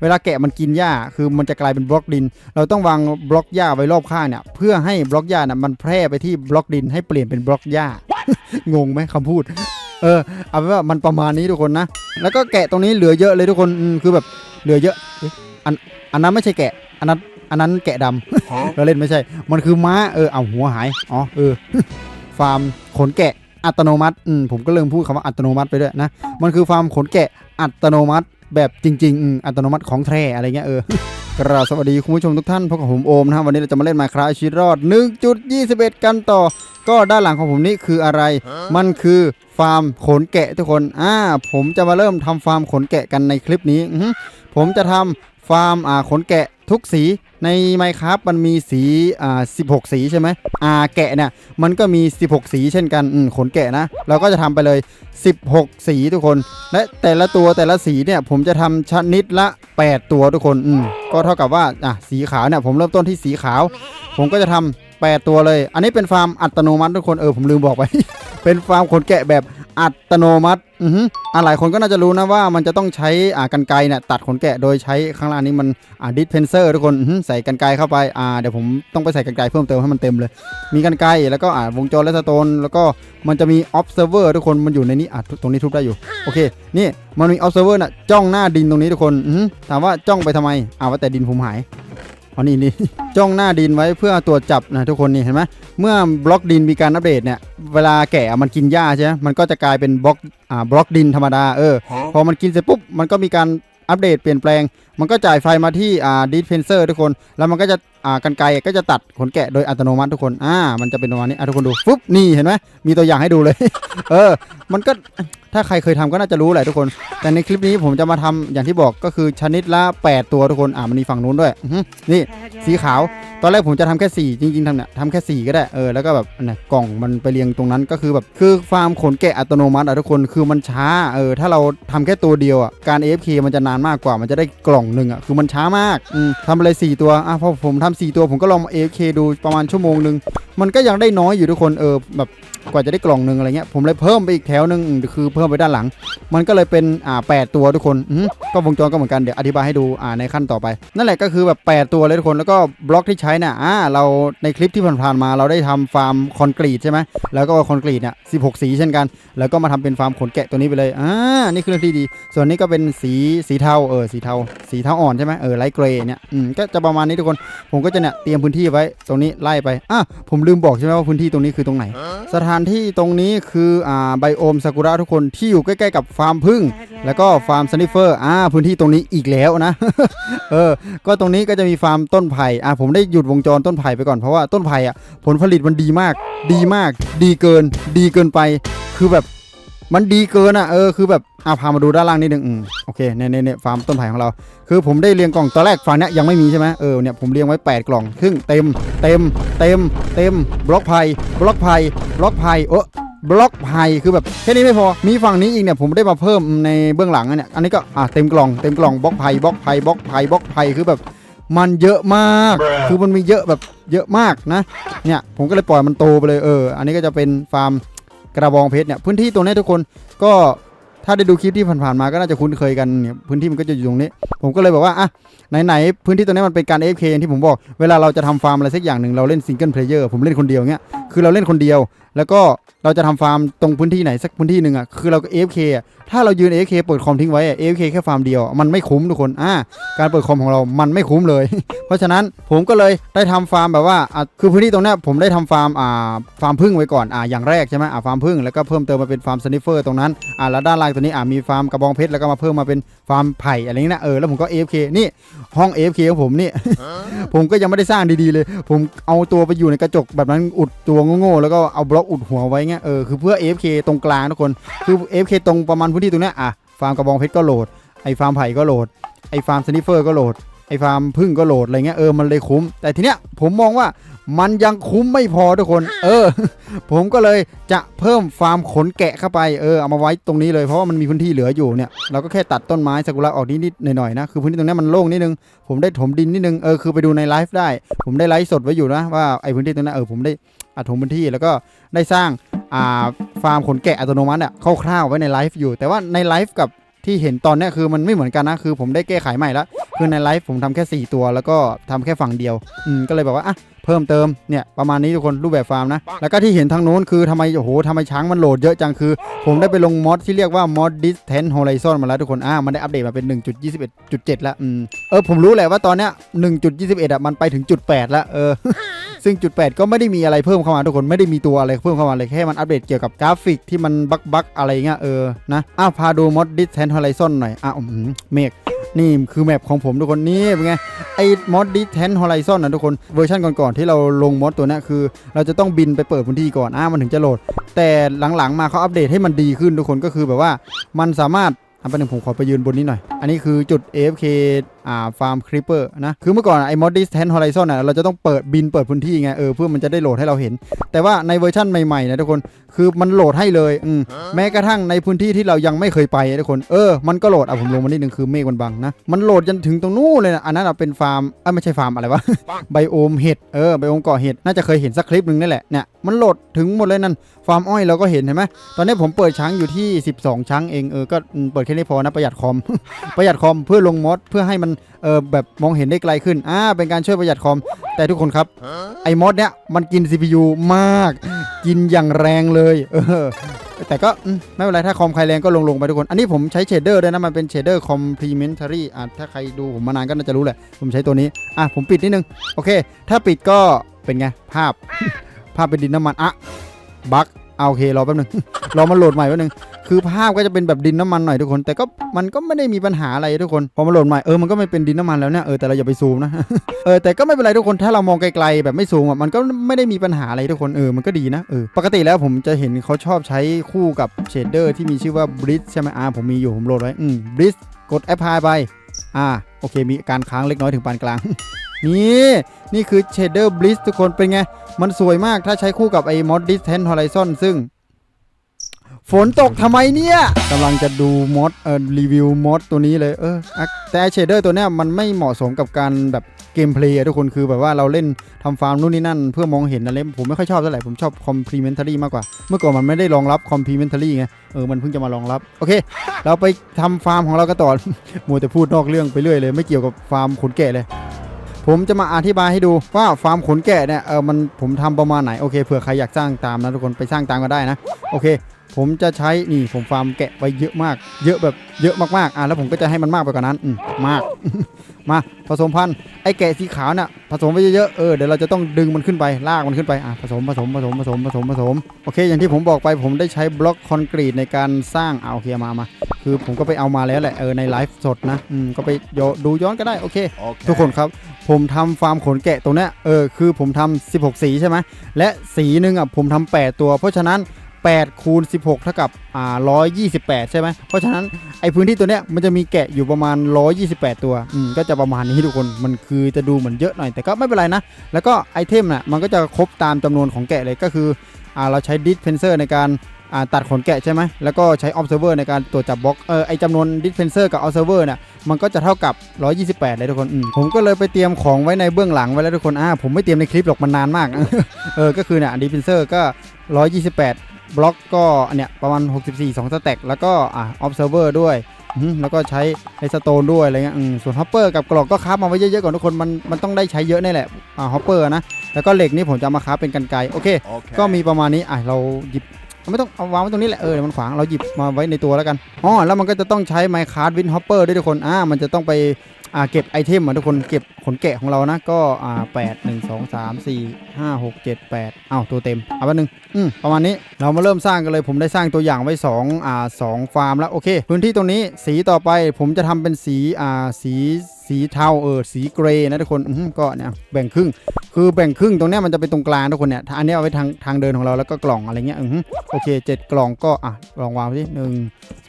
เวลาแกะมันกินหญ้าคือมันจะกลายเป็นบล็อกดิน เราต้องวางบล็อกหญ้าไว้รอบข้างเนี่ยเพื่อให้บล็อกหญ้าน่ะมันแพร่ไปที่บล็อกดินให้เปลี่ยนเป็นบล็อกหญ้างงไหมคำพูด เออเอาเป็นว่ามันประมาณนี้ทุกคนนะ แล้วก็แกะตรงนี้เหลือเยอะเลยทุกคนอืมคือแบบเหลือเยอะเอ๊ะอันอันนั้นไม่ใช่แกะอันนั้นอันนั้นแกะดำเราเล่นไม่ใช่ มันคือม้าเออเอาหัวหายอ๋อเออฟาร์มขนแกะอัตโนมัติอืมผมก็เริ่มพูดคำว่าอัตโนมัติไปด้วยนะ มันคือฟาร์มขนแกะอัตโนมัติ แบบจริงๆอืมอัตโนมัติของแท้อะไรเงี้ยเออกราบสวัสดีคุณผู้ชมทุกท่านพบกับผมโอมนะครับวันนี้เราจะมาเล่นมาคราชีวิตรอด 1.21 กันต่อ ก็ด้านหลังของผมนี่คืออะไร มันคือฟาร์มขนแกะทุกคนอ่าผมจะมาเริ่มทำฟาร์มขนแกะกันในคลิปนี้อือฮึผมจะทำฟาร์มอ่าขนแกะทุกสี ในไมครับมันมีสีอ่า16สีใช่ไหมอ่าแกะเนี่ยมันก็มี 16 สีเช่นกันอืมขนแกะนะ เราก็จะทำไปเลย 16 สีทุกคน และแต่ละตัวแต่ละสีเนี่ยผมจะทำชนิดละ 8 ตัวทุกคนอืมก็เท่ากับว่าอะสีขาวเนี่ยผมเริ่มต้นที่สีขาว ผมก็จะทำ8ตัวเลย อันนี้เป็นฟาร์มอัตโนมัติทุกคนเออผมลืมบอกไป เป็นฟาร์มขนแกะแบบ อัตโนมัติอือฮึอ่าหลายคนก็น่าจะรู้นะว่ามันจะต้องใช้อ่ากันไกรเนี่ยตัดขนแกะโดยใช้ข้างล่างนี้มันอ่าดิสเพนเซอร์ทุกคนใส่กันไกรเข้าไปอ่าเดี๋ยวผมต้องไปใส่กันไกรเพิ่มเติมให้มันเต็มเลย มีกันไกรแล้วก็อ่าวงจรและสโตนแล้วก็มันจะมี observer ทุกคนมันอยู่ในนี้อะตรงนี้ทุบได้อยู่โอเคนี่มันมี observer น่ะจ้องหน้าดินตรงนี้ทุกคนอือถามว่าจ้องไปทำไมอ้าวว่าแต่ดินผมหาย อ๋อนี่นี่จ้องหน้าดินไว้เพื่อตรวจจับนะทุกคนนี่เห็นไหมเมื่อบล็อกดินมีการอัปเดตเนี่ยเวลาแก่มันกินหญ้าใช่ไหมมันก็จะกลายเป็นบล็อกอ่าบล็อกดินธรรมดาเออพอมันกินเสร็จปุ๊บมันก็มีการอัปเดตเปลี่ยนแปลง มันก็จ่ายไฟมาที่อ่าดิสเพนเซอร์ทุกคน แล้วมันก็จะอ่ากันไกรก็จะตัดขนแกะโดยอัตโนมัติทุกคน อ่า มันจะเป็นประมาณนี้อะทุกคนดูปุ๊บนี่เห็นไหมมีตัวอย่างให้ดูเลย เออ มันก็ถ้าใครเคยทำก็น่าจะรู้แหละทุกคน แต่ในคลิปนี้ผมจะมาทำอย่างที่บอกก็คือชนิดละ 8 ตัวทุกคน อ่ามันมีฝั่งนู้นด้วยนี่สีขาว ตอนแรกผมจะทำแค่ 4 จริงๆทำเนี่ยทำแค่ 4 ก็ได้ เออ แล้วก็แบบนไหนกล่องมันไปเรียงตรงนั้นก็คือแบบ คือฟาร์มขนแกะอัตโนมัติอะทุกคน คือมันช้า เออ ถ้าเราทำแค่ตัวเดียวอะการ AFK มันจะนานมากกว่า มันจะได้กล่องหนึ่งอะคือมันช้ามากอืมทำไปเลย4ตัวอะพอผมทำ4ตัวผมก็ลอง AFK ดูประมาณชั่วโมงหนึ่งมันก็ยังได้น้อยอยู่ทุกคนเออแบบกว่าจะได้กล่องหนึ่งอะไรเงี้ยผมเลยเพิ่มไปอีกแถวหนึ่งคือเพิ่มไปด้านหลัง มันก็เลยเป็นอ่าแปดตัวทุกคนก็วงจรก็เหมือนกันเดี๋ยวอธิบายให้ดูอ่าในขั้นต่อไป นั่นแหละก็คือแบบ 8 ตัวเลยทุกคนแล้วก็บล็อกที่ใช้เนี่ยอ่าเราในคลิปที่ผ่านๆมาเราได้ทำฟาร์มคอนกรีตใช่ไหมแล้วก็คอนกรีตเนี่ย16สีเช่นกัน แล้วก็มาทำเป็นฟาร์มขนแกะตัวนี้ไปเลยอ่านี่คือเรื่องที่ดี ส่วนนี้ก็เป็นสีสีเทาเออสีเทาสีเทาอ่อนใช่ไหมเออไลท์เกรย์เนี่ยอืมก็จะประมาณนี้ทุกคน ผมก็จะเนี่ยเตรียมพื้นที่ไว้ตรงนี้ไล่ไปอะผมลืมบอกใช่ไหมว่าพื้นที่ตรงนี้คือตรงไหน สถานที่ตรงนี้คืออ่าไบโอมซากุระทุกคนที่อยู่ใกล้ๆกับฟาร์มพึ่งแล้วก็ฟาร์มสนิเฟอร์อ่าพื้นที่ตรงนี้อีกแล้วนะเออ ก็ตรงนี้ก็จะมีฟาร์มต้นไผ่อ่าผมได้หยุดวงจรต้นไผ่ไปก่อนเพราะว่าต้นไผ่อะผลผลิตมันดีมาก ดีมาก ดีเกิน ดีเกินไป คือแบบ มันดีเกินอะเออคือแบบอ่าพามาดูด้านล่างนิดนึงอืมโอเคเนี่ยเนี่ยเนี่ยฟาร์มต้นไผ่ของเรา คือผมได้เรียงกล่องตอนแรกฝั่งเนี้ยยังไม่มีใช่ไหมเออเนี่ยผมเรียงไว้ 8 กล่องครึ่งเต็มเต็มเต็มเต็มบล็อกไผ่บล็อกไผ่บล็อกไผ่โอ้บล็อกไผ่คือแบบแค่นี้ไม่พอมีฝั่งนี้อีกเนี่ยผมได้มาเพิ่มในเบื้องหลังอะเนี่ยอันนี้ก็อะเต็มกล่องเต็มกล่องบล็อกไผ่บล็อกไผ่บล็อกไผ่บล็อกไผ่คือแบบมันเยอะมาก คือมันมีเยอะแบบเยอะมากนะ เนี่ย ผมก็เลยปล่อยมันโตไปเลย เออ อันนี้ก็จะเป็นฟาร์ม กระบองเพชรเนี่ยพื้นที่ตรงนี้ทุกคนก็ถ้าได้ดูคลิปที่ผ่านๆมาก็น่าจะคุ้นเคยกันเนี่ยพื้นที่มันก็จะอยู่ตรงนี้ ผมก็เลยบอกว่าอะไหนๆพื้นที่ตรงนี้มันเป็นการ AFK อย่างที่ผมบอก เวลาเราจะทำฟาร์มอะไรสักอย่างหนึ่งเราเล่นซิงเกิลเพลเยอร์ผมเล่นคนเดียวเงี้ยคือเราเล่นคนเดียว แล้วก็เราจะทำฟาร์มตรงพื้นที่ไหนสักพื้นที่หนึ่งอะคือเราก็ AFK อะ ถ้าเรายืน AFK เปิดคอมทิ้งไว้อะ AFK แค่ฟาร์มเดียว มันไม่คุ้มทุกคนอ่าการเปิดคอมของเรามันไม่คุ้มเลย เพราะฉะนั้นผมก็เลยได้ทำฟาร์มแบบว่าอะคือพื้นที่ตรงนี้ผมได้ทำฟาร์มอ่าฟาร์มพึ่งไว้ก่อนอ่าอย่างแรกใช่ไหมอ่าฟาร์มพึ่งแล้วก็เพิ่มเติมมาเป็นฟาร์มสนิเฟอร์ตรงนั้นอ่าแล้วด้านล่างตัวนี้อ่ามีฟาร์มกระบองเพชรแล้วก็มาเพิ่มมาเป็นฟาร์มไผ่อะไรอย่างเงี้ยนะเออแล้วผมก็ AFK นี่ห้อง AFK ของผมนี่ผมก็ยังไม่ได้สร้างดีๆเลย ผมเอาตัวไปอยู่ในกระจกแบบนั้นอุดตัวโง่ๆแล้วก็เอาบล็อกอุดหัวไว้เงี้ยเออคือเพื่อ AFK ตรงกลางทุกคนคือ AFK ตรงประมาณพื้นที่ตรงนี้อะฟาร์มกระบองเพชรก็โหลดไอ้ฟาร์มไผ่ก็โหลดไอ้ฟาร์มสนิเฟอร์ก็โหลดไอ้ฟาร์มพึ่งก็โหลดอะไรเงี้ยเออมันเลยคุ้ม แต่ทีเนี้ยผมมองว่า มันยังคุ้มไม่พอทุกคน เออ ผมก็เลยจะเพิ่มฟาร์มขนแกะเข้าไปเออเอามาไว้ตรงนี้เลยเพราะว่ามันมีพื้นที่เหลืออยู่เนี่ยเราก็แค่ตัดต้นไม้ซากุระออกนิดๆหน่อยๆนะคือพื้นที่ตรงเนี้ยมันโล่งนิดนึงผมได้ถมดินนิดนึงเออคือไปดูในไลฟ์ได้ ผมได้ไลฟ์สดไว้อยู่นะว่าไอ้พื้นที่ตรงนั้นเออผมได้อัดถมพื้นที่แล้วก็ได้สร้างอ่าฟาร์มขนแกะอัตโนมัติอะคร่าวๆไว้ในไลฟ์อยู่ แต่ว่าในไลฟ์กับที่เห็นตอนเนี้ยคือมันไม่เหมือนกันนะคือผมได้แก้ไขใหม่แล้ว คือในไลฟ์ผมทำแค่ 4 ตัว แล้วก็ทำแค่ฝั่งเดียว อืมก็เลยบอกว่าอะเพิ่มเติมเนี่ยประมาณนี้ทุกคนรูปแบบฟาร์มนะ แล้วก็ที่เห็นทางนู้นคือทำไมโอ้โหทำไมช้างมันโหลดเยอะจังคือ ผมได้ไปลงมอดที่เรียกว่า mod distance horizon มาแล้วทุกคนอ่ามันได้อัปเดตมาเป็น 1.21.7 แล้วอืมเออผมรู้แหละว่าตอนเนี้ย1.21อะมันไปถึงจุด8แล้วเออ ซึ่งจุด 8 ก็ไม่ได้มีอะไรเพิ่มเข้ามาทุกคนไม่ได้มีตัวอะไรเพิ่มเข้ามาเลยแค่มันอัปเดตเกี่ยวกับกราฟิกที่มันบักบักอะไรเงี้ยเออนะอ้าวพาดู mod distance horizon หน่อยอ้าวอืมเมฆนี่คือแมปของผมทุกคนนี่เป็นไงไอ้ mod distance horizon นะทุกคนเวอร์ชันก่อนๆที่เราลงมอดตัวนี้คือ เราจะต้องบินไปเปิดพื้นที่ก่อนอ่ามันถึงจะโหลด แต่หลังๆมาเขาอัปเดตให้มันดีขึ้นทุกคนก็คือแบบว่ามันสามารถอันเป็นหนึ่งผมขอไปยืนบนนี้หน่อย อันนี้คือจุด AFK อ่าฟาร์มคริปเปอร์นะ คือเมื่อก่อนไอ้ mod distance horizon น่ะเราจะต้องเปิดบินเปิดพื้นที่ไงเออเพื่อมันจะได้โหลดให้เราเห็น แต่ว่าในเวอร์ชั่นใหม่ๆนะทุกคนคือมันโหลดให้เลยอืมแม้กระทั่งในพื้นที่ที่เรายังไม่เคยไปนะทุกคนเออมันก็โหลดอะผมลงมานิดนึงคือเมฆมันบังนะมันโหลดจนถึงตรงนู้นเลยนะอันนั้นอะเป็นฟาร์มเอ้ยไม่ใช่ฟาร์มอะไรวะไบโอมเห็ดเออไบโอมเกาะเห็ดน่าจะเคยเห็นสักคลิปหนึ่งนี่แหละเนี่ยมันโหลดถึงหมดเลยนั่นฟาร์มอ้อยเราก็เห็นเห็นไหมตอนนี้ผมเปิดช้างอยู่ที่ 12 ช้างเองเออก็อืมเปิดแค่นี้พอนะประหยัดคอมประหยัดคอมเพื่อลงมอดเพื่อให้มันเออแบบมองเห็นได้ไกลขึ้นอ่าเป็นการช่วยประหยัดคอม แต่ทุกคนครับ ไอ้มอดเนี้ยมันกิน CPU มาก กินอย่างแรงเลยเออแต่ก็อืมไม่เป็นไรถ้าคอมใครแรงก็ลงลงๆไปทุกคน อันนี้ผมใช้เชดเดอร์ด้วยนะ มันเป็นเชดเดอร์ complementary อะถ้าใครดูผมมานานก็น่าจะรู้แหละ ผมใช้ตัวนี้ อะ ผมปิดนิดนึง โอเค ถ้าปิดก็เป็นไง ภาพ ภาพเป็นดินน้ำมัน อะ บั๊กเอาโอเค รอแป๊บนึง รอมันโหลดใหม่แป๊บนึง คือภาพก็จะเป็นแบบดินน้ำมันหน่อยทุกคน แต่ก็มันก็ไม่ได้มีปัญหาอะไรทุกคนพอมาโหลดใหม่เออมันก็ไม่เป็นดินน้ำมันแล้วเนี่ยเออแต่เราอย่าไปซูมนะเออแต่ก็ไม่เป็นไรทุกคนถ้าเรามองไกลๆแบบไม่ซูมอะมันก็ไม่ได้มีปัญหาอะไรทุกคนเออมันก็ดีนะเออปกติแล้วผมจะเห็นเขาชอบใช้คู่กับเชดเดอร์ที่มีชื่อว่า b r i d ใช่ไหมอ่าผมมีอยู่ผมโหลดไว้อืม b r i d กด apply ไปอ่าโอเค มีการค้างเล็กน้อยถึงปานกลางนี่นี่คือ shader bliss ทุกคนเป็นไง มันสวยมากถ้าใช้คู่กับไอ้ mod distance horizon ซึ่ง ฝนตกทำไมเนี่ยกำลังจะดูมอดเอ่อรีวิวมอดตัวนี้เลยเออแต่เชเดอร์ตัวเนี้ยมันไม่เหมาะสมกับการแบบเกมเพลย์อะทุกคนคือแบบว่าเราเล่นทำฟาร์มนู่นนี่นั่น เพื่อมองเห็นอะไรผมไม่ค่อยชอบเท่าไหร่ผมชอบ complementary มากกว่า เมื่อก่อนมันไม่ได้รองรับ complementary ไงเออมันเพิ่งจะมารองรับ โอเค เราไปทำฟาร์มของเรากันต่อมัวแต่พูดนอกเรื่องไปเรื่อยเลย ไม่เกี่ยวกับฟาร์มขนแกะเลยผมจะมาอธิบายให้ดูว่าฟาร์มขนแกะเนี่ยเออมันผมทำประมาณไหนโอเคเผื่อใครอยากสร้างตามนะทุกคนไปสร้างตามก็ได้นะโอเค ผมจะใช้นี่ผมฟาร์มแกะไปเยอะมาก เยอะแบบเยอะมากๆอะแล้วผมก็จะให้มันมากไปกว่านั้นอืมมาก มาผสมพันธุ์ไอ้แกะสีขาวน่ะผสมไปเยอะๆเออเดี๋ยวเราจะต้องดึงมันขึ้นไปลากมันขึ้นไปอะผสมผสมผสมผสมผสมผสมโอเค อย่างที่ผมบอกไปผมได้ใช้บล็อกคอนกรีตในการสร้างเอาโอเคมามาคือผมก็ไปเอามาแล้วแหละเออในไลฟ์สดนะอืมก็ไปโยดูย้อนก็ได้โอเค ทุกคนครับผมทำฟาร์มขนแกะตรงเนี้ยเออคือผมทำ16 สีใช่ไหมและสีหนึ่งอะผมทำ8ตัว เพราะฉะนั้น 8คูณ16 เท่ากับอ่า128 ใช่ไหม เพราะฉะนั้นไอพื้นที่ตัวเนี้ยมันจะมีแกะอยู่ประมาณ 128 ตัว อืม ก็จะประมาณนี้ทุกคน มันคือจะดูเหมือนเยอะหน่อย แต่ก็ไม่เป็นไรนะ แล้วก็ไอเทมน่ะ มันก็จะครบตามจำนวนของแกะเลย ก็คืออ่าเราใช้ดิสเพนเซอร์ในการอ่าตัดขนแกะใช่ไหม แล้วก็ใช้ observer ในการตรวจจับบล็อก เออ ไอจำนวนดิสเพนเซอร์กับ observer น่ะมันก็จะเท่ากับ 128 เลยทุกคนอืมผมก็เลยไปเตรียมของไว้ในเบื้องหลังไว้แล้วทุกคน อ่า ผมไม่เตรียมในคลิปหรอก มันนานมาก เออ ก็คือเนี่ยดิฟเฟนเซอร์ก็ 128 บล็อกก็เนี่ยประมาณ 64 2 สแต็กแล้วก็อ่า observer ด้วยอืมแล้วก็ใช้ไอสโตนด้วยอะไรเงี้ยอืมส่วนฮอปเปอร์กับกรอกก็คราฟมาไว้เยอะๆก่อนทุกคนมันมันต้องได้ใช้เยอะแน่แหละอ่าฮอปเปอร์นะ แล้วก็เหล็กนี่ผมจะเอามาคราฟเป็นกันไกรโอเค ก็มีประมาณนี้อะเราหยิบ ไม่ต้องเอาวางไว้ตรงนี้แหละเออเดี๋ยวมันขวางเราหยิบมาไว้ในตัวแล้วกันอ๋อแล้วมันก็จะต้องใช้ไมค์คาร์ดวินฮอปเปอร์ด้วยทุกคนอ่ามันจะต้องไปอ่าเก็บไอเทมอะทุกคนเก็บขนแกะของเรานะก็อ่าแปดหนึ่งสองสามสี่ห้าหกเจ็ดแปดอ้าวตัวเต็มเอาแป๊บนึงอืมประมาณนี้เรามาเริ่มสร้างกันเลยผมได้สร้างตัวอย่างไว้สองอ่าสองฟาร์มแล้วโอเค พื้นที่ตรงนี้สีต่อไปผมจะทำเป็นสีอ่าสี สีเทาเออสีเกรย์นะทุกคนอือหือก็เนี่ยแบ่งครึ่ง คือแบ่งครึ่งตรงเนี้ยมันจะเป็นตรงกลางทุกคนเนี่ยอันนี้เอาไว้ทางทางเดินของเราแล้วก็กล่องอะไรเงี้ยอือโอเคเจ็ดกล่องก็อะลองวางไปที่หนึ่ง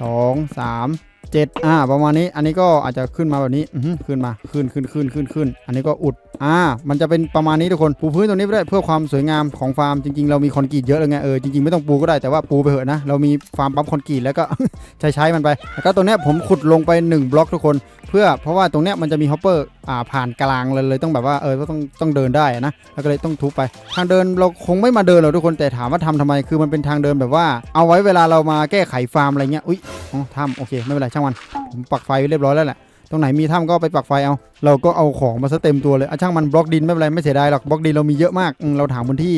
สองสาม เจ็ดอ่า ประมาณนี้ อันนี้ก็อาจจะขึ้นมาแบบนี้ขึ้นมา ขึ้นขึ้นขึ้นขึ้นขึ้น อันนี้ก็อุด อ่า มันจะเป็นประมาณนี้ทุกคน ปูพื้นตรงนี้ไปด้เพื่อความสวยงามของฟาร์ม จริง ๆ เรามีคอนกรีตเยอะเลยไง เออ จริง ๆ ไม่ต้องปูก็ได้ แต่ว่าปูไปเถอะนะ เรามีฟาร์มปั๊มคอนกรีตแล้วก็ใช้ใช้มันไป แล้วก็ตรงเนี้ยผมขุดลงไปหนึ่งบล็อกทุกคน เพื่อ เพราะว่าตรงเนี้ยมันจะมีฮอปเปอร์อ่าผ่านกลางเลยเลยต้องแบบว่าเออก็ต้องต้องเดินได้นะแล้วก็เลยต้องทุบไป ทางเดินเราคงไม่มาเดินหรอกทุกคนแต่ถามว่าทำทำไมคือมันเป็นทางเดินแบบว่า เอาไว้เวลาเรามาแก้ไขฟาร์มอะไรเงี้ยอุ้ยอ๋อทำโอเคไม่เป็นไรช่างช่างมันผมปักไฟไว้เรียบร้อยแล้วแหละตรงไหนมีถ้ำก็ไปปักไฟเอา เราก็เอาของมาซะเต็มตัวเลยอะช่างมันบล็อกดินไม่เป็นไรไม่เสียดายหรอกบล็อกดินเรามีเยอะมากอืมเราถางพื้นที่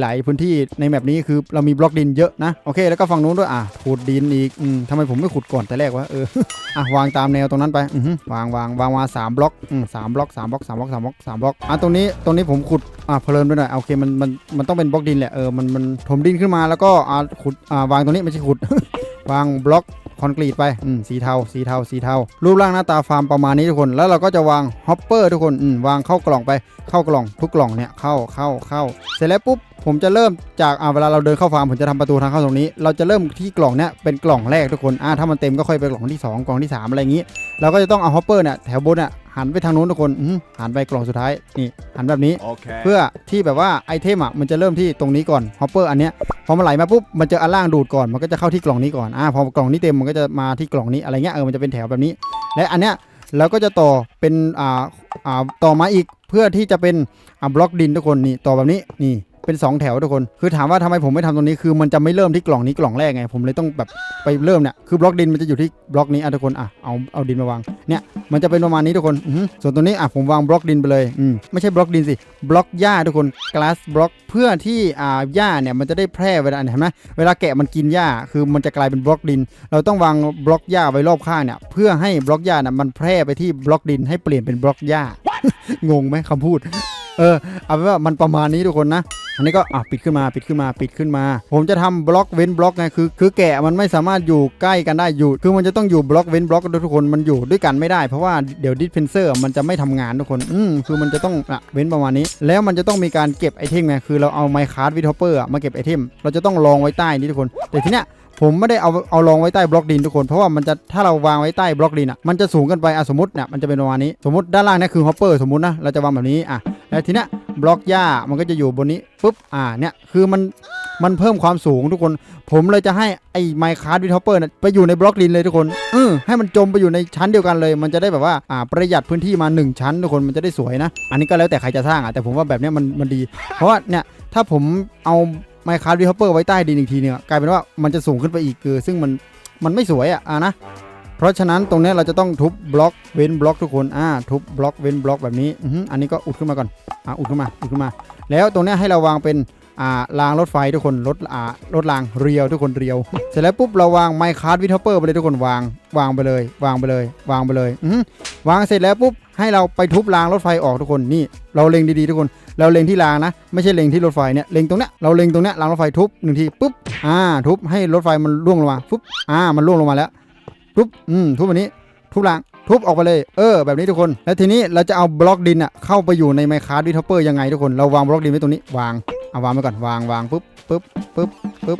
หลาย ๆ พื้นที่ในแมปนี้คือเรามีบล็อกดินเยอะนะโอเค แล้วก็ฝั่งนู้นด้วยอะขุดดินอีกอืมทำไมผมไม่ขุดก่อนแต่แรกวะเออ อะวางตามแนวตรงนั้นไปอือฮึวางวางวางมาสามบล็อกอืมสามบล็อกสามบล็อกสามบล็อกสามบล็อกสามบล็อกอะตรงนี้ตรงนี้ผมขุดอะเพลินไปหน่อยโอเคมันมันมันต้องเป็นบล็อกดินแหละเออมันมันถมดินขึ้นมาแล้วก็อะขุดอ่าวางตรงนี้ไม่ใช่ขุด วางบล็อกคอนกรีตไปอืมสีเทา สีเทา สีเทา รูปร่างหน้าตาฟาร์มประมาณนี้ทุกคน แล้วเราก็จะวางฮอปเปอร์ทุกคนอืมวางเข้ากล่องไป เข้ากล่องทุกกล่องเนี่ย เข้า เข้า เข้า เสร็จแล้วปุ๊บ ผมจะเริ่มจากอ่าเวลาเราเดินเข้าฟาร์มผมจะทำประตูทางเข้าตรงนี้ เราจะเริ่มที่กล่องเนี้ยเป็นกล่องแรกทุกคน อ่าถ้ามันเต็มก็ค่อยไปกล่องที่สองกล่องที่สามอะไรอย่างงี้ เราก็จะต้องเอาฮอปเปอร์เนี่ยแถวบนอะ หันไปทางนู้นทุกคนอื้อหือหันไปกล่องสุดท้ายนี่หันแบบนี้ Okay. เพื่อที่แบบว่าไอเทมอะมันจะเริ่มที่ตรงนี้ก่อนฮอปเปอร์อันเนี้ยพอมันไหลมาปุ๊บมันจะอันล่างดูดก่อนมันก็จะเข้าที่กล่องนี้ก่อนอ่าพอกล่องนี้เต็มมันก็จะมาที่กล่องนี้อะไรเงี้ยเออมันจะเป็นแถวแบบนี้ และอันเนี้ยเราก็จะต่อเป็นอ่าอ่าต่อมาอีกเพื่อที่จะเป็นอ่าบล็อกดินทุกคนนี่ต่อแบบนี้นี่ เป็นสองแถวทุกคนคือถามว่าทำไมผมไม่ทำตรงนี้คือมันจะไม่เริ่มที่กล่องนี้กล่องแรกไง ผมเลยต้องแบบไปเริ่มเนี่ยคือบล็อกดินมันจะอยู่ที่บล็อกนี้อะทุกคนอะเอาเอาดินมาวางเนี่ยมันจะเป็นประมาณนี้ทุกคนอื้อหือส่วนตัวนี้อะผมวางบล็อกดินไปเลยอืมไม่ใช่บล็อกดินสิบล็อกหญ้าทุกคน glass block เพื่อที่อ่าหญ้าเนี่ยมันจะได้แพร่เวลาเห็นไหมเวลาแกะมันกินหญ้าคือมันจะกลายเป็นบล็อกดิน เราต้องวางบล็อกหญ้าไว้รอบข้างเนี่ยเพื่อให้บล็อกหญ้าน่ะมันแพร่ไปที่บล็อกดินให้เปลี่ยนเป็นบล็อกหญ้างงไหมคำพูด เออเอาเป็นว่ามันประมาณนี้ทุกคนนะ อันนี้ก็อะปิดขึ้นมาปิดขึ้นมาปิดขึ้นมา ผมจะทำบล็อกเว้นบล็อกไงคือคือแกะมันไม่สามารถอยู่ใกล้กันได้อยู่ คือมันจะต้องอยู่บล็อกเว้นบล็อกทุกคนมันอยู่ด้วยกันไม่ได้เพราะว่าเดี๋ยวดิสเพนเซอร์มันจะไม่ทำงานทุกคนอืมคือมันจะต้องอะเว้นประมาณนี้ แล้วมันจะต้องมีการเก็บไอเทมไงคือเราเอาไมค์คาร์ดวิทอปเปอร์มาเก็บไอเทมเราจะต้องรองไว้ใต้นี้ทุกคนแต่ทีเนี้ย ผมไม่ได้เอาเอารองไว้ใต้บล็อกดินทุกคนเพราะว่ามันจะถ้าเราวางไว้ใต้บล็อกดินอะมันจะสูงเกันไปอะสมมติเนี่ยมันจะเป็นประมาณนี้สมมติด้านล่างนี่คือฮอปเปอร์สมมตินะเราจะวางแบบนี้อะแล้วทีเนี้ยบล็อกหญ้ามันก็จะอยู่บนนี้ปุ๊บอ่าเนี่ยคือมันมันเพิ่มความสูงทุกคน ผมเลยจะให้ไอ้ไมค์คาร์ดวิทอปเปอร์น่ยไปอยู่ในบล็อกดินเลยทุกคนเออให้มันจมไปอยู่ในชั้นเดียวกันเลย มันจะได้แบบว่าอ่าประหยัดพื้นที่มาหนึ่งชั้นทุกคนมันจะได้สวยนะ อันนี้ก็แล้วแต่ใครจะสร้างอะแต่ผมว่าแบบเนี้ยมันมันดี เพราะว่าเนี่ยถ้าผมเอา ไมค์คาร์ดวิทอปเปอร์ไว้ใต้ดินอีกทีเนี่ยกลายเป็นว่ามันจะสูงขึ้นไปอีกคือซึ่งมันมันไม่สวยอะอะนะ เพราะฉะนั้นตรงนี้เราจะต้องทุบบล็อกเว้นบล็อกทุกคนอ่าทุบบล็อกเว้นบล็อกแบบนี้อือันนี้ก็อุดขึ้นมาก่อนอ่าอุดขึ้นมาอุดขึ้นมา แล้วตรงนี้ให้เราวางเป็น อ่ารางรถไฟทุกคนรถอ่ารถรางเรียวทุกคนเรียว เสร็จแล้วปุ๊บเราวางไมค์คาร์ดวิทอปเปอร์ไปเลยทุกคนวางวางไปเลย วางไปเลย วางไปเลยวางเสร็จแล้วปุ๊บให้เราไปทุบรางรถไฟออกทุกคนนี่ เราเล็งดีๆทุกคน เราเล็งที่รางนะ ไม่ใช่เล็งที่รถไฟเนี่ยเล็งตรงเนี้ยเราเล็งตรงเนี้ยรางรถไฟทุบหนึ่งทีปุ๊บอ่าทุบให้รถไฟมันล่วงลงมาปุ๊บอ่ามันล่วงลงมาแล้วทุบอืมทุบแบบนี้ทุบหลังทุบออกไปเลย เออ แบบนี้ทุกคน แล้วทีนี้เราจะเอาบล็อกดินอะเข้าไปอยู่ในไมค์คาร์ดวิทอปเปอร์ยังไงทุกคน เราวางบล็อกดินไว้ตรงนี้ วาง เอาวางไว้ก่อนวางวางปุ๊บปุ๊บปุ๊บปุ๊บ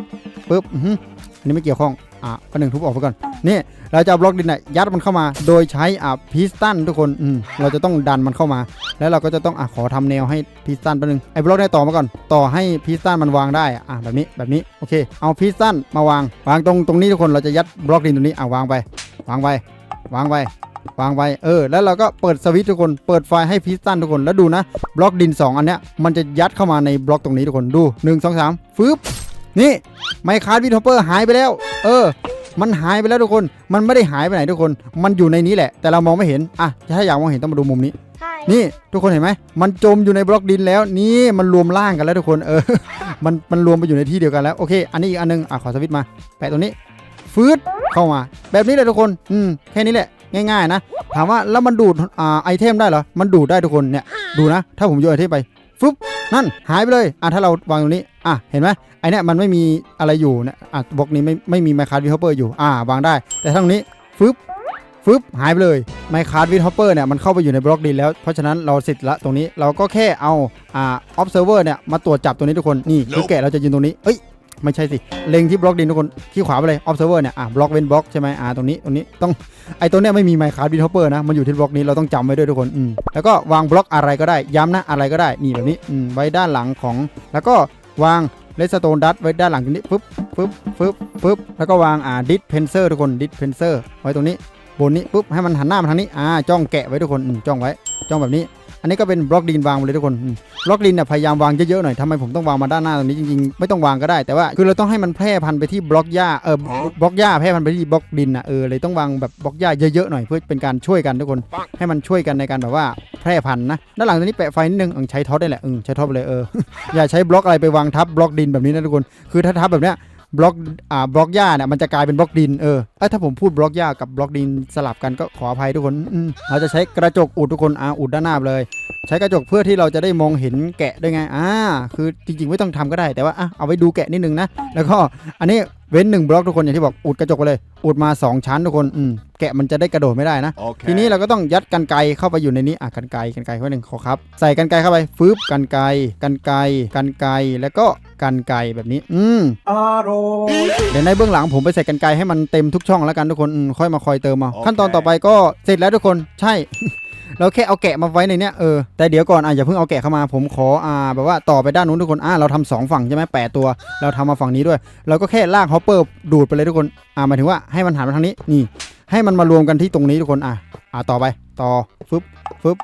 ปุ๊บอื้มอันนี้ไม่เกี่ยวข้องอะก็หนึ่งทุบออกไปก่อนนี่เราจะเอาบล็อกดินอะยัดมันเข้ามา โดยใช้อะพิสตันทุกคนอืมเราจะต้องดันมันเข้ามา แล้วเราก็จะต้องอะขอทำแนวให้พิสตันแป๊บนึงไอ้บล็อกเนี่ยต่อมาก่อนต่อให้พิสตันมันวางได้อะแบบนี้แบบนี้โอเค เอาพิสตันมาวาง วางตรงตรงนี้ทุกคนเราจะยัดบล็อกดินตรงนี้อะวางไป วางไป วางไป วางไปเออ แล้วเราก็เปิดสวิตช์ทุกคนเปิดไฟให้พิสตันทุกคนแล้วดูนะ บล็อกดิน 2 อันเนี้ยมันจะยัดเข้ามาในบล็อกตรงนี้ทุกคนดู 1 2 3ฟึบนี่ไมค์คาร์ดวิทอปเปอร์หายไปแล้ว เออ มันหายไปแล้วทุกคน มันไม่ได้หายไปไหนทุกคน มันอยู่ในนี้แหละ แต่เรามองไม่เห็นอะถ้าอยากมองเห็นต้องมาดูมุมนี้ Hi. นี่ทุกคนเห็นไหมมันจมอยู่ในบล็อกดินแล้วนี่มันรวมร่างกันแล้วทุกคนเออ มันมันรวมไปอยู่ในที่เดียวกันแล้วโอเค อันนี้อีกอันนึงอะขอสวิตช์มาแปะตรงนี้ฟืดเข้ามา แบบนี้เลยทุกคน อืม แค่นี้แหละ ง่ายๆนะ ถามว่าแล้วมันดูดอ่าไอเทมได้เหรอ มันดูดได้ทุกคนเนี่ยดูนะ ถ้าผมโยนไอเทมไปฟึบนั่นหายไปเลยอะถ้าเราวางตรงนี้อะเห็นไหมไอเนี่ยมันไม่มีอะไรอยู่เนี่ยอะบล็อกนี้ไม่ไม่มีไมค์คาร์ดวิฮอปเปอร์อยู่อ่าวางได้ แต่ถ้าตรงนี้ฟึบฟึบหายไปเลยไมค์คาร์ดวิดฮอปเปอร์เนี่ยมันเข้าไปอยู่ในบล็อกดินแล้ว เพราะฉะนั้นเราเสร็จละตรงนี้เราก็แค่เอาอ่า observer เนี่ยมาตรวจจับตรงนี้ทุกคนนี่คือแกะเราจะยืนตรงนี้เอ้ย ไม่ใช่สิ เล็งที่บล็อกดินทุกคนที่ขวาไปเลย observer เนี่ย อะบล็อกเว้นบล็อกใช่ไหมอ่าตรงนี้ ตรงนี้ ต้อง ไอ้ตัวเนี้ยไม่มีไมค์คาร์ดวิดฮอปเปอร์นะ มันอยู่ที่บล็อกนี้ เราต้องจำไว้ด้วยทุกคน อืม แล้วก็วางบล็อกอะไรก็ได้ ย้ำนะ อะไรก็ได้ นี่แบบนี้ อืม ไว้ด้านหลังของ แล้วก็วางเลสโตนดัตไว้ด้านหลังตรงนี้ปึ๊บปึ๊บปึ๊บปึ๊บ แล้วก็วางอ่าดิสเพนเซอร์ทุกคน ดิสเพนเซอร์ ไว้ตรงนี้ บนนี้ปุ๊บ ให้มันหันหน้ามาทางนี้ อ่า จ้องแกะไว้ทุกคน อืม จ้องไว้ จ้องแบบนี้ อันนี้ก็เป็นบล็อกดินวางไปเลยทุกคนอืมบล็อกดินเนี่ยพยายามวางเยอะๆหน่อยทำไมผมต้องวางมาด้านหน้าตรงนี้จริงๆไม่ต้องวางก็ได้แต่ว่าคือเราต้องให้มันแพร่พันธุ์ไปที่บล็อกหญ้าเออบล็อกหญ้าแพร่พันธุ์ไปที่บล็อกดินอะเออเลยต้องวางแบบบล็อกหญ้าเยอะๆหน่อยเพื่อเป็นการช่วยกันทุกคน ให้มันช่วยกันในการแบบว่าแพร่พันธุ์นะด้านหลังตรงนี้แปะไฟนิดนึงเออใช้ท็อตได้แหละเออใช้ท็อตไปเลยเอออย่าใช้บล็อกอะไรไปวางทับบล็อกดินแบบนี้นะทุกคนคือถ้าทับแบบเนี้ย บล็อกอ่าบล็อกหญ้าเนี่ยมันจะกลายเป็นบล็อกดินเออเอ้ยถ้าผมพูดบล็อกหญ้ากับบล็อกดินสลับกันก็ขออภัยทุกคนอืมเราจะใช้กระจกอุดทุกคนอ่าอุดด้านหน้าเลย ใช้กระจกเพื่อที่เราจะได้มองเห็นแกะด้วยไงอ่าคือจริงๆไม่ต้องทำก็ได้แต่ว่าอะเอาไว้ดูแกะนิดนึงนะแล้วก็อันนี้เว้นหนึ่งบล็อกทุกคนอย่างที่บอกอุดกระจกไปเลย อุดมาสองชั้นทุกคนอืมแกะมันจะได้กระโดดไม่ได้นะ Okay. ทีนี้เราก็ต้องยัดกันไกรเข้าไปอยู่ในนี้อะกันไกรกันไกรไว้หนึ่งขอครับ ใส่กันไกรเข้าไปฟึบกันไกรกันไกรกันไกรแล้วก็กันไกรแบบนี้ อืมเดี๋ยวในเบื้องหลังผมไปใส่กันไกรให้มันเต็มทุกช่องแล้วกันทุกคนอืมค่อยมาคอยเติมเอาโอเคขั้นตอนต่อไปก็เสร็จแล้วทุกคนใช่ เราแค่เอาแกะมาไว้ในเนี้ยเออแต่เดี๋ยวก่อนอะอย่าเพิ่งเอาแกะเข้ามาผมขออ่าแบบว่าต่อไปด้านนู้นทุกคนอ่าเราทำสองฝั่งใช่ไหมแปดตัว เราทำมาฝั่งนี้ด้วย เราก็แค่ลากฮอปเปอร์ดูดไปเลยทุกคนอ่าหมายถึงว่าให้มันหันมาทางนี้นี่ ให้มันมารวมกันที่ตรงนี้ทุกคนอะอ่าต่อไปต่อฟึบฟึบ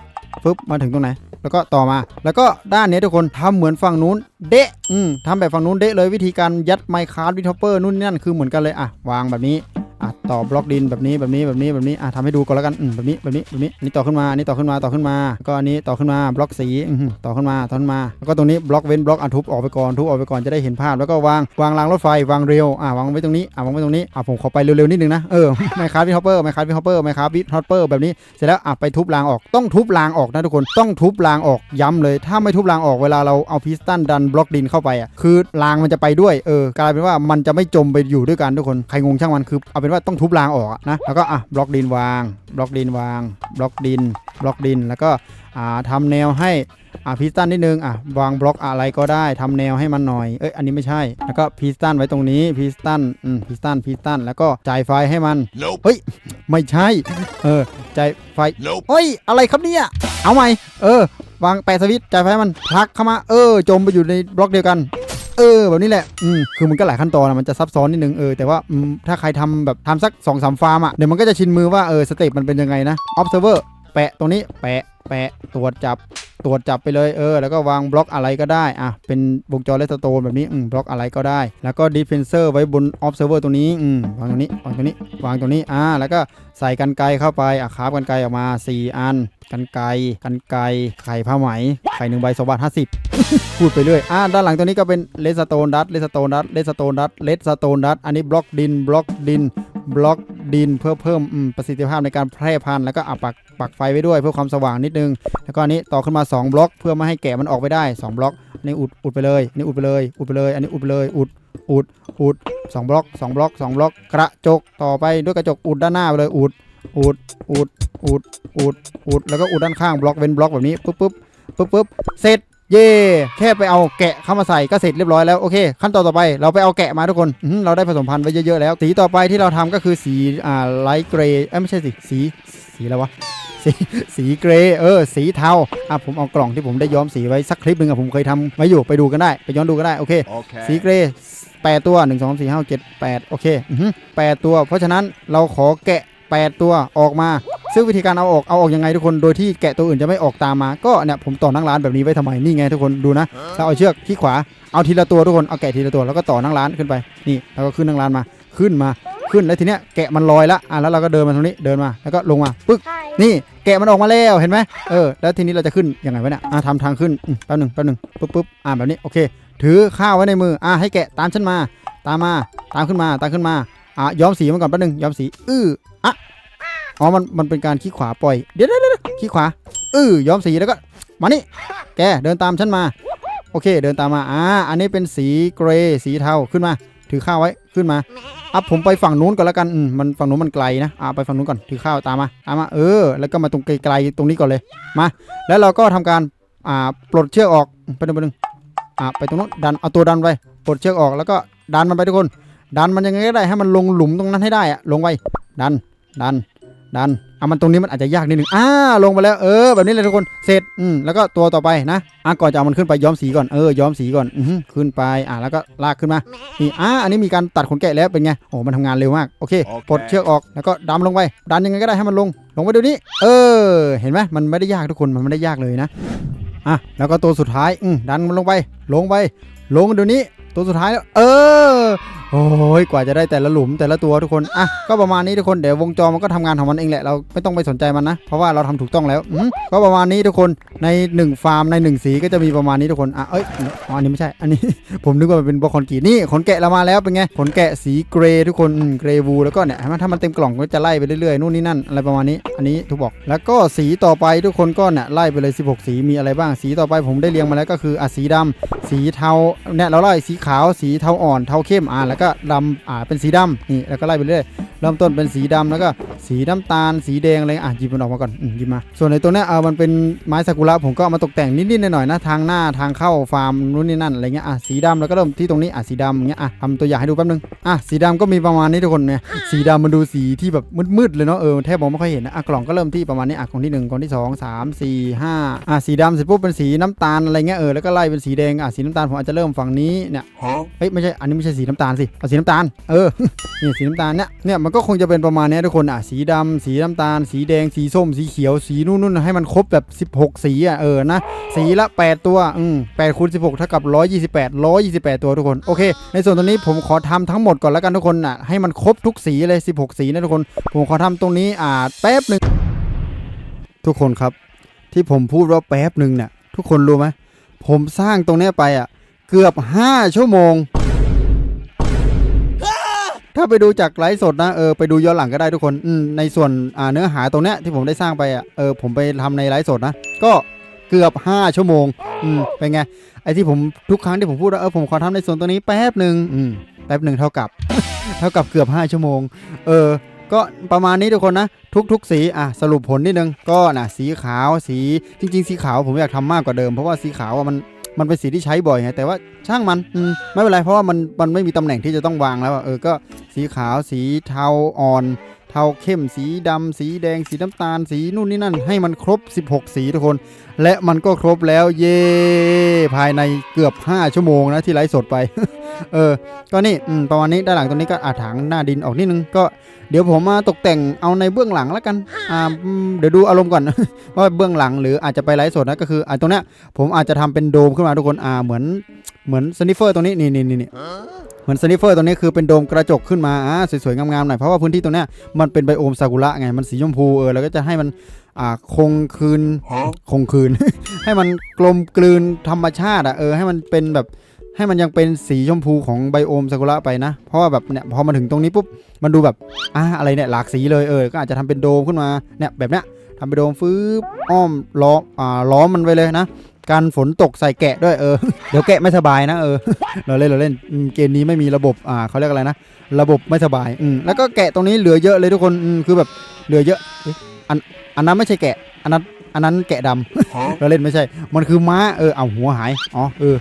ฟึบมาถึงตรงไหนแล้วก็ต่อมา แล้วก็ด้านนี้ทุกคนทำเหมือนฝั่งนู้น เดะ อืมทำแบบฝั่งนู้นเดะเลยวิธีการยัดไมค์คาร์ดวิทอปเปอร์นู่นนี่นั่นคือเหมือนกันเลยอะวางแบบนี้ อะต่อบล็อกดินแบบนี้แบบนี้แบบนี้แบบนี้อะทำให้ดูก่อนแล้วกันอืมแบบนี้แบบนี้แบบนี้นนี้ต่อขึ้นมานนี้ต่อขึ้นมาต่อขึ้นมา ก็อันนี้ต่อขึ้นมาบล็อกสีต่อขึ้นมาต่อขึ้นมา แล้วก็ตรงนี้บล็อกเว้นบล็อกอะทุบออกไปก่อนทุบออกไปก่อนจะได้เห็นภาพแล้วก็วางวางรางรถไฟวางเร็วอะวางไว้ตรงนี้อะวางไว้ตรงนี้อะผมขอไปเร็วๆนิดนึงนะเออไมค์คาร์วิทฮอปเปอร์ไมค์คาร์วิทฮอปเปอร์ไมค์คาร์วิทฮอปเปอร์แบบนี้เสร็จแล้วอะไปทุบรางออกต้องทุบรางออกนะทุกคนต้องทุบรางออกย้ำเลย ถ้าไม่ทุบรางออกเวลาเราเอาพิสตันดันบล็อกดินเข้าไปอะคือรางมันจะไปด้วยเออกลายเป็นว่ามันจะไม่จมไปอยู่ด้วยกันทุกคนใครงงช่างมันคือเอาเป็นว่าต้องทุบรางออกอะนะแล้วก็อะบล็อกดินวางบล็อกดินวางบล็อกดินบล็อกดิน แล้วก็อ่าทำแนวให้อ่าพิสตันนิดนึงอะวางบล็อกอะไรก็ได้ทำแนวให้มันหน่อยเอ้ยอันนี้ไม่ใช่แล้วก็พิสตันไว้ตรงนี้พิสตันอืมพิสตันพิสตันแล้วก็จ่ายไฟให้มัน Nope. ไม่ใช่เออจ่ายไฟ Nope. เฮ้ยอะไรครับเนี่ยเอาใหม่เออวางแปะสวิตช์จ่ายไฟให้มันพลักเข้ามาเออจมไปอยู่ในบล็อกเดียวกัน เออแบบนี้แหละอืมคือมันก็หลายขั้นตอนอะมันจะซับซ้อนนิดนึงเออแต่ว่าอืมถ้าใครทำแบบทำสัก2อสามฟาร์มอะเดี๋ยวมันก็จะชินมือว่าเออสเต็ปมันเป็นยังไงนะ observer แปะตรงนี้แปะแปะตรวจจับตรวจจับไปเลยเออ แล้วก็วางบล็อกอะไรก็ได้อะเป็นวงจรเลสโตนแบบนี้อืมบล็อกอะไรก็ได้ แล้วก็ defensor ไว้บน observer ตรงนี้อืมวางตรงนี้วางตรงนี้วางตรงนี้อ่าแล้วก็ใส่กันไกรเข้าไปอะคาบกันไกรออกมา 4 อัน กันไกกันไกไข่ผ้าไหม ไข่หนึ่งใบสองบาทห้าสิบพูดไปเรื่อย อ่า ด้านหลังตัวนี้ก็เป็นเลสโตนดัตเลสโตนดัตเลสโตนดัตเลสโตนดัตอันนี้บล็อกดิน บล็อกดิน บล็อกดิน เพื่อเพิ่มประสิทธิภาพในการแพร่พันธุ์แล้วก็อะปักปักไฟไว้ด้วยเพื่อความสว่างนิดนึง แล้วก็อันนี้ต่อขึ้นมา 2 บล็อก เพื่อไม่ให้แกะมันออกไปได้ 2 บล็อกอันนี้อุดอุดไปเลยอันนี้อุดไปเลย อุดไปเลย อันนี้อุดไปเลย อุด อุด อุดสองบล็อกสองบล็อกสองบล็อก กระจก ต่อไปด้วยกระจกอุดด้านหน้าไปเลย อุด อุดอุดอุดอุดอุดแล้วก็อุดด้านข้างบล็อกเว้นบล็อกแบบนี้ปุ๊บปุ๊บปุ๊บปุ๊บเสร็จเย่แค่ไปเอาแกะเข้ามาใส่ก็เสร็จเรียบร้อยแล้วโอเค ขั้นตอนต่อไปเราไปเอาแกะมาทุกคนอื้อหือเราได้ผสมพันธุ์ไว้เยอะๆแล้ว สีต่อไปที่เราทำก็คือสีอ่าไลท์เกรย์เอ้ยไม่ใช่สิสีสีอะไรวะสีสีเกรย์เออ สีเทาอะผมเอากล่องที่ผมได้ย้อมสีไว้สักคลิปหนึ่งอะผมเคยทำไว้อยู่ไปดูกันได้ ไปย้อนดูกันได้โอเค Okay. สีเกรย์แปดตัวหนึ่งสองสี่ห้าเจ็ดแปดโอเคอือหือแปดตัว เพราะฉะนั้นเราขอแกะ แปดตัวออกมา ซึ่งวิธีการเอาออกเอาออกยังไงทุกคนโดยที่แกะตัวอื่นจะไม่ออกตามมา ก็เนี่ยผมต่อนั่งร้านแบบนี้ไว้ทำไมนี่ไงทุกคนดูนะเราเอาเชือกที่ขวาเอาทีละตัวทุกคนเอาแกะทีละตัวแล้วก็ต่อนั่งร้านขึ้นไปนี่แล้วก็ขึ้นนั่งร้านมาขึ้นมาขึ้นแล้วทีเนี้ยแกะมันลอยละอะแล้วเราก็เดินมาตรงนี้เดินมาแล้วก็ลงมาปึ๊กนี่แกะมันออกมาแล้วเห็นไหมเออแล้วทีนี้เราจะขึ้นยังไงวะเนี่ยอะทำทางขึ้นแป๊บหนึ่งแป๊บหนึ่งปุ๊บปุ๊บอ่าแบบนี้โอเค ถือข้าวไว้ในมืออะให้แกะตามฉันมา ตามมาตามขึ้นมาตามขึ้นมาอะย้อมสีมันก่อนแป๊บหนึ่งย้อมสีอื้อ อ๋อมันมันเป็นการขี้ขวาปล่อยเดี๋ยวเดี๋ยวเดี๋ยวขี้ขวาเออย้อมสีแล้วก็ มานี่ แกเดินตามฉันมา โอเค เดินตามมาอ่าอันนี้เป็นสีเกรย์สีเทาขึ้นมา ถือข้าวไว้ขึ้นมาอะผมไปฝั่งนู้นก่อนแล้วกันอืมมันฝั่งนู้นมันไกลนะอะไปฝั่งนู้นก่อนถือข้าวตามมาตามมาเออ แล้วก็มาตรงไกลๆตรงนี้ก่อนเลยมา แล้วเราก็ทำการอ่าปลดเชือกออกไปหนึ่งไปหนึ่งอ่าไปตรงนู้นดันเอาตัวดันไปปลดเชือกออกแล้วก็ดันมันไปทุกคน ดันมันยังไงก็ได้ให้มันลงหลุมตรงนั้นให้ได้อะลงไปดันดัน ดันอะมันตรงนี้มันอาจจะยากนิดนึงอ่าลงไปแล้วเออแบบนี้เลยทุกคนเสร็จอืมแล้วก็ตัวต่อไปนะอะก่อนจะเอามันขึ้นไปย้อมสีก่อนเออย้อมสีก่อนอือหือขึ้นไปอะแล้วก็ลากขึ้นมานี่อ่าอันนี้มีการตัดขนแกะแล้วเป็นไงโอ้มันทำงานเร็วมากโอเคโอเคปลดเชือกออกแล้วก็ดันลงไปดันยังไงก็ได้ให้มันลง ลงไปเดี๋ยวนี้ เออ เห็นไหมมันไม่ได้ยากทุกคนมันไม่ได้ยากเลยนะอะแล้วก็ตัวสุดท้ายอืมดันมันลงไป ลงไป ลงเดี๋ยวนี้ตัวสุดท้ายแล้วเออ โอ้ยกว่าจะได้แต่ละหลุมแต่ละตัวทุกคน อะ ก็ประมาณนี้ทุกคน เดี๋ยววงจรมันก็ทำงานของมันเองแหละ เราไม่ต้องไปสนใจมันนะ เพราะว่าเราทำถูกต้องแล้วอืมก็ประมาณนี้ทุกคน ในหนึ่งฟาร์มในหนึ่งสีก็จะมีประมาณนี้ทุกคน อะ เอ้ย อ๋อ อันนี้ไม่ใช่ อันนี้ ผมนึกว่ามันเป็นบล็อกคอนกรีตนี่ ขนแกะเรามาแล้วเป็นไง ขนแกะสีเกรย์ทุกคน เกรย์วูแล้วก็เนี่ยเห็นไหมถ้ามันเต็มกล่องก็จะไล่ไปเรื่อยๆ นู่นนี่นั่นอะไรประมาณนี้ อันนี้ถูกบอก แล้วก็สีต่อไปทุกคนก็เนี่ยไล่ไปเลย 16 สีมีอะไรบ้าง สีต่อไปผมได้เรียงมาแล้วก็คืออะสีดำสีเทา เนี่ยเราไล่สีขาว สีเทาอ่อน เทาเข้ม อะแล้วก็ดำอ่าเป็นสีดำนี่แล้วก็ไล่ไปเรื่อย เริ่มต้นเป็นสีดำแล้วก็สีน้ำตาล สีแดงอะไรอะหยิบมันออกมาก่อนอหยิบมา ส่วนในตัวเนี้ยเออมันเป็นไม้ซากุระผมก็เอามาตกแต่งนิดๆหน่อยๆนะทางหน้าทางเข้าฟาร์มนู่นนี่นั่นอะไรเงี้ยอะสีดำแล้วก็เริ่มที่ตรงนี้อะสีดำอย่างเงี้ยอะทำตัวอย่างให้ดูแป๊บนึงอะสีดำก็มีประมาณนี้ทุกคนเนี่ยสีดำมันดูสีที่แบบมืดๆเลยเนาะเออแทบมองไม่ค่อยเห็นนะอะกล่องก็เริ่มที่ประมาณนี้อะกล่องที่หนึ่งกล่องที่สองสามสี่ห้าอะสีดำเสร็จปุ๊บเป็นสีน้ำตาลอะไรเงี้ยเออแล้วก็ไล่เป็นสีแดงอะสีน้ำตาลผมอาจจะเริ่มฝั่งนี้เนี่ยเฮ้ยไม่ใช่อันนี้ไม่ใช่สีน้ำตาลสิเอาสีน้ำตาลเออนี่สีน้ำตาลเนี่ยเนี่ยมันก็คงจะเป็นประมาณนี้ทุกคนอะสีดำสีน้ำตาล สีแดงสีส้ม สีเขียวสีนู่นนู่นให้มันครบแบบ 16 สีอะเออนะ สีละ 8 ตัวอืม8คูณ16เท่ากับ128 128ตัวทุกคนโอเค ในส่วนตรงนี้ผมขอทำทั้งหมดก่อนแล้วกันทุกคนอะให้มันครบทุกสีเลย 16 สีนะทุกคน ผมขอทำตรงนี้อ่าแป๊บหนึ่งทุกคนครับ ที่ผมพูดว่าแป๊บหนึ่งเนี่ยทุกคนรู้ไหมผมสร้างตรงนี้ไปอะเกือบ 5 ชั่วโมง ถ้าไปดูจากไลฟ์สดนะเออไปดูย้อนหลังก็ได้ทุกคนในส่วนอ่าเนื้อหาตรงเนี้ยที่ผมได้สร้างไปอะเออผมไปทำในไลฟ์สดนะ ก็เกือบ 5 ชั่วโมงอืมเป็นไงไอ้ที่ผมทุกครั้งที่ผมพูดว่าเออผมขอทำในส่วนตรงนี้แป๊บหนึ่งอืมแป๊บหนึ่งเท่ากับ เท่ากับเกือบ 5 ชั่วโมง เออก็ประมาณนี้ทุกคนนะ ทุก ๆ สีอะสรุปผลนิดนึงก็นะสีขาวสีจริง ๆ สีขาวผมอยากทำมากกว่าเดิมเพราะว่าสีขาวอะมัน มันเป็นสีที่ใช้บ่อยไงแต่ว่าช่างมันมไม่เป็นไรเพราะว่ามันมันไม่มีตำแหน่งที่จะต้องวางแล้วเออก็สีขาวสีเทาอ่อน เทาเข้มสีดำสีแดงสีน้ำตาล สีนู่นนี่นั่น ให้มันครบ 16 สีทุกคน และมันก็ครบแล้วเย่ภายในเกือบ 5 ชั่วโมงนะที่ไลฟ์สดไป เออ ก็นี่อืมประมาณนี้ด้านหลังตรงนี้ก็อาถางหน้าดินออกนิดนึง ก็เดี๋ยวผมมาตกแต่งเอาในเบื้องหลังแล้วกัน อ่าอืมเดี๋ยวดูอารมณ์ก่อนว่าเบื้องหลังหรืออาจจะไปไลฟ์สดนะก็คืออ่าตรงเนี้ยผมอาจจะทำเป็นโดมขึ้นมาทุกคน อ่า เหมือน เหมือนสนิเฟอร์ตรงนี้นี่นี่นี่นี่เหมือนสนิเฟอร์ตรงนี้คือเป็นโดมกระจกขึ้นมาอ่าสวยๆงามๆหน่อย เพราะว่าพื้นที่ตรงเนี้ยมันเป็นไบโอมซากุระไง มันสีชมพู เออ แล้วก็จะให้มันอ่าคงคืน คงคืน ให้มันกลมกลืนธรรมชาติอะ เออ ให้มันเป็นแบบ ให้มันยังเป็นสีชมพูของไบโอมซากุระไปนะ เพราะว่าแบบเนี่ยพอมาถึงตรงนี้ปุ๊บมันดูแบบอ่าอะไรเนี่ยหลากสีเลยเออก็อาจจะทำเป็นโดมขึ้นมาเนี่ยแบบเนี้ยทำเป็นโดมฟื้บอ้อมล้อมอ่าล้อมมันไปเลยนะการฝนตกใส่แกะด้วยเออเดี๋ยวแกะไม่สบายนะเออเราเล่นเราเล่นเกมนี้ไม่มีระบบอ่าเขาเรียกอะไรนะ ระบบไม่สบายอืมแล้วก็แกะตรงนี้เหลือเยอะเลยทุกคนอืมคือแบบเหลือเยอะอันอันนั้นไม่ใช่แกะอันนั้นอันนั้นแกะดำเราเล่นไม่ใช่ มันคือม้าเออเอาหัวหายอ๋อเออ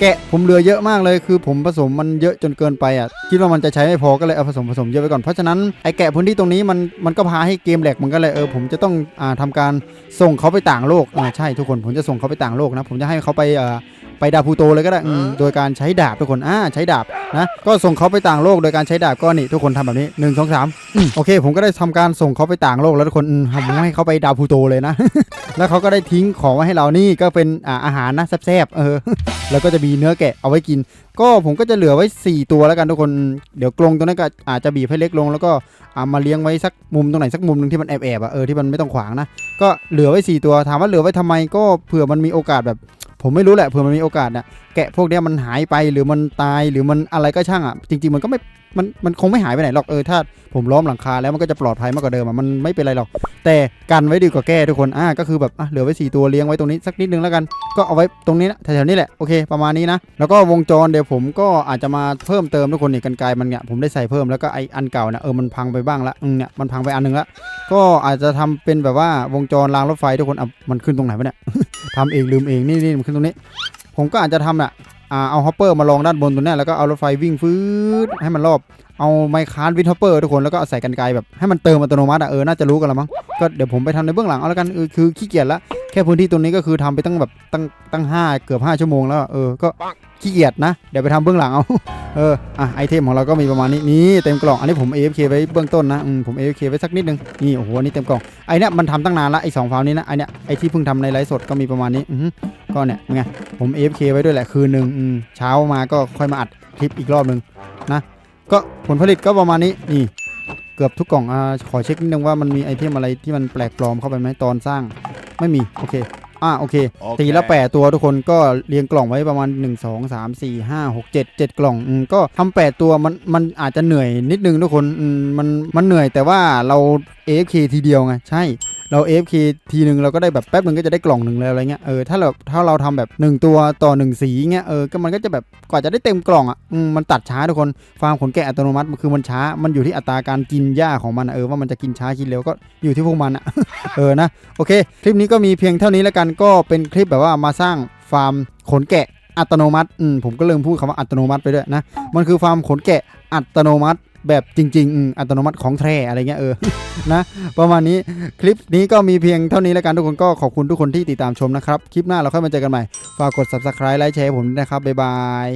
แกะผมเหลือเยอะมากเลยคือผมผสมมันเยอะจนเกินไปอะคิดว่ามันจะใช้ไม่พอก็เลยเอาผสมผสมเยอะไปก่อนเพราะฉะนั้นไอ้แกะพื้นที่ตรงนี้มันมันก็พาให้เกมแหลกมันก็เลยเออผมจะต้องอ่าทำการส่งเขาไปต่างโลกอ่าใช่ทุกคนผมจะส่งเขาไปต่างโลกนะผมจะให้เขาไปอ่า ไปดาวพลูโตเลยก็ได้อืมโดยการใช้ดาบทุกคนอ่าใช้ดาบนะก็ส่งเขาไปต่างโลกโดยการใช้ดาบก็นี่ทุกคนทำแบบนี้หนึ่งสองสามอืมโอเค ผมก็ได้ทำการส่งเขาไปต่างโลกแล้วทุกคนอืมผมให้เขาไปดาวพลูโตเลยนะ แล้วเขาก็ได้ทิ้งของไว้ให้เรานี่ก็เป็นอ่าอาหารนะแซ่บๆเออแล้วก็จะมีเนื้อแกะเอาไว้กิน ก็ผมก็จะเหลือไว้ 4 ตัวแล้วกันทุกคนเดี๋ยวกรงตรงนั้นก็อาจจะบีบให้เล็กลง แล้วก็เอามาเลี้ยงไว้สักมุมตรงไหนสักมุมหนึ่งที่มันแอบๆอะเออที่มันไม่ต้องขวางนะก็เหลือไว้ 4 ตัวถามว่าเหลือไว้ทำไมก็เผื่อมันมีโอกาสแบบ ผมไม่รู้แหละเผื่อมันมีโอกาสน่ะแกะพวกนี้มันหายไปหรือมันตายหรือมันอะไรก็ช่างอะจริง ๆ มันก็ไม่ มันมันคงไม่หายไปไหนหรอกเออถ้าผมล้อมหลังคาแล้วมันก็จะปลอดภัยมากกว่าเดิมอะมันไม่เป็นไรหรอก แต่กันไว้ดีกว่าแก้ทุกคนอ่าก็คือแบบอะเหลือไว้4ตัวเลี้ยงไว้ตรงนี้สักนิดนึงแล้วกันก็เอาไว้ตรงนี้นะแถวๆนี้แหละโอเคประมาณนี้นะแล้วก็วงจรเดี๋ยวผมก็อาจจะมาเพิ่มเติมทุกคนนี่กันไกลมันเนี่ยผมได้ใส่เพิ่มแล้วก็ไออันเก่าเนี่ยเออมันพังไปบ้างละอืมเนี่ยมันพังไปอันหนึงละก็อาจจะทำเป็นแบบว่าวงจรรางรถไฟทุกคนอะมันขึ้นตรงไหนวะเนี่ยทำเองลืมเองนี่นี่มันขึ้นตรงนี้ ผมก็อาจจะทำอะ เอาฮอปเปอร์มาลองด้านบนตรงนี้แล้วก็เอารถไฟวิ่งฟืดให้มันรอบ เอาไมค์คานวิทฮอปเปอร์ทุกคนแล้วก็ใส่กันไกลแบบให้มันเติมอัตโนมัติอะเออน่าจะรู้กันแล้วมั้งก็เดี๋ยวผมไปทำในเบื้องหลังเอาแล้วกันเออคือขี้เกียจละ ค่พื้นที่ตรงนี้ก็คือทำไปตั้งแบบตั้งตั้งห้าเกือบห้าชั่วโมงแล้วเออก็ขี้เกียจนะ เดี๋ยวไปทำเบื้องหลังเอาเอออะไอเทมของเราก็มีประมาณนี้นี่เต็มกล่องอันนี้ผม AFK ไว้เบื้องต้นนะอืมผม AFK ไว้สักนิดนึงนี่โอ้โหอันนี้เต็มกล่องไอเนี้ยมันทำตั้งนานละไอสองฟล์นี้นะไอเนี้ยไอที่เพิ่งทำในไลฟ์สดก็มีประมาณนี้อือฮึก็เนี่ยไงผม AFK ไว้ด้วยแหละคืนหนึ่งอืมเช้ามาก็ค่อยมาอัดคลิปอีกรอบหนึ่งนะก็ผลผลิตก็ประมาณนี้นี่ เกือบทุกกล่องอ่าขอเช็คนิดนึงว่ามันมีไอเทมอะไรที่มันแปลกปลอมเข้าไปไหมตอนสร้างไม่มีโอเคอ่าโอเค ตีละแปดตัวทุกคนก็เรียงกล่องไว้ประมาณ 1 2 3 4 5 6 7 7 กล่องอืมก็ทำแปดตัวมันมันอาจจะเหนื่อยนิดนึงทุกคนอืมมันมันเหนื่อยแต่ว่าเรา AFK ทีเดียวไงใช่ เรา AFK ทีหนึ่งเราก็ได้แบบแป๊บหนึ่งก็จะได้กล่องหนึ่งเลยอะไรเงี้ยเออถ้าเราถ้าเราทำแบบ 1 ตัวต่อ 1 สีเงี้ยเออก็มันก็จะแบบกว่าจะได้เต็มกล่องอะมันตัดช้าทุกคนฟาร์มขนแกะอัตโนมัติมันคือมันช้ามันอยู่ที่อัตราการกินหญ้าของมันเออว่ามันจะกินช้ากินเร็วก็อยู่ที่พวกมันอะเออนะโอเค คลิปนี้ก็มีเพียงเท่านี้แล้วกันก็เป็นคลิปแบบว่ามาสร้างฟาร์มขนแกะอัตโนมัติ อืม ผมก็เริ่มพูดคำว่าอัตโนมัติไปด้วยนะ มันคือฟาร์มขนแกะอัตโนมัติ แบบจริง ๆ อัตโนมัติของแท้อะไรเงี้ยเออนะประมาณนี้คลิปนี้ก็มีเพียงเท่านี้แล้วกันทุกคนก็ขอบคุณทุกคนที่ติดตามชมนะครับ คลิปหน้าเราค่อยมาเจอกันใหม่ ฝากกด subscribe ไลค์แชร์ผมด้วยนะครับ บ๊ายบาย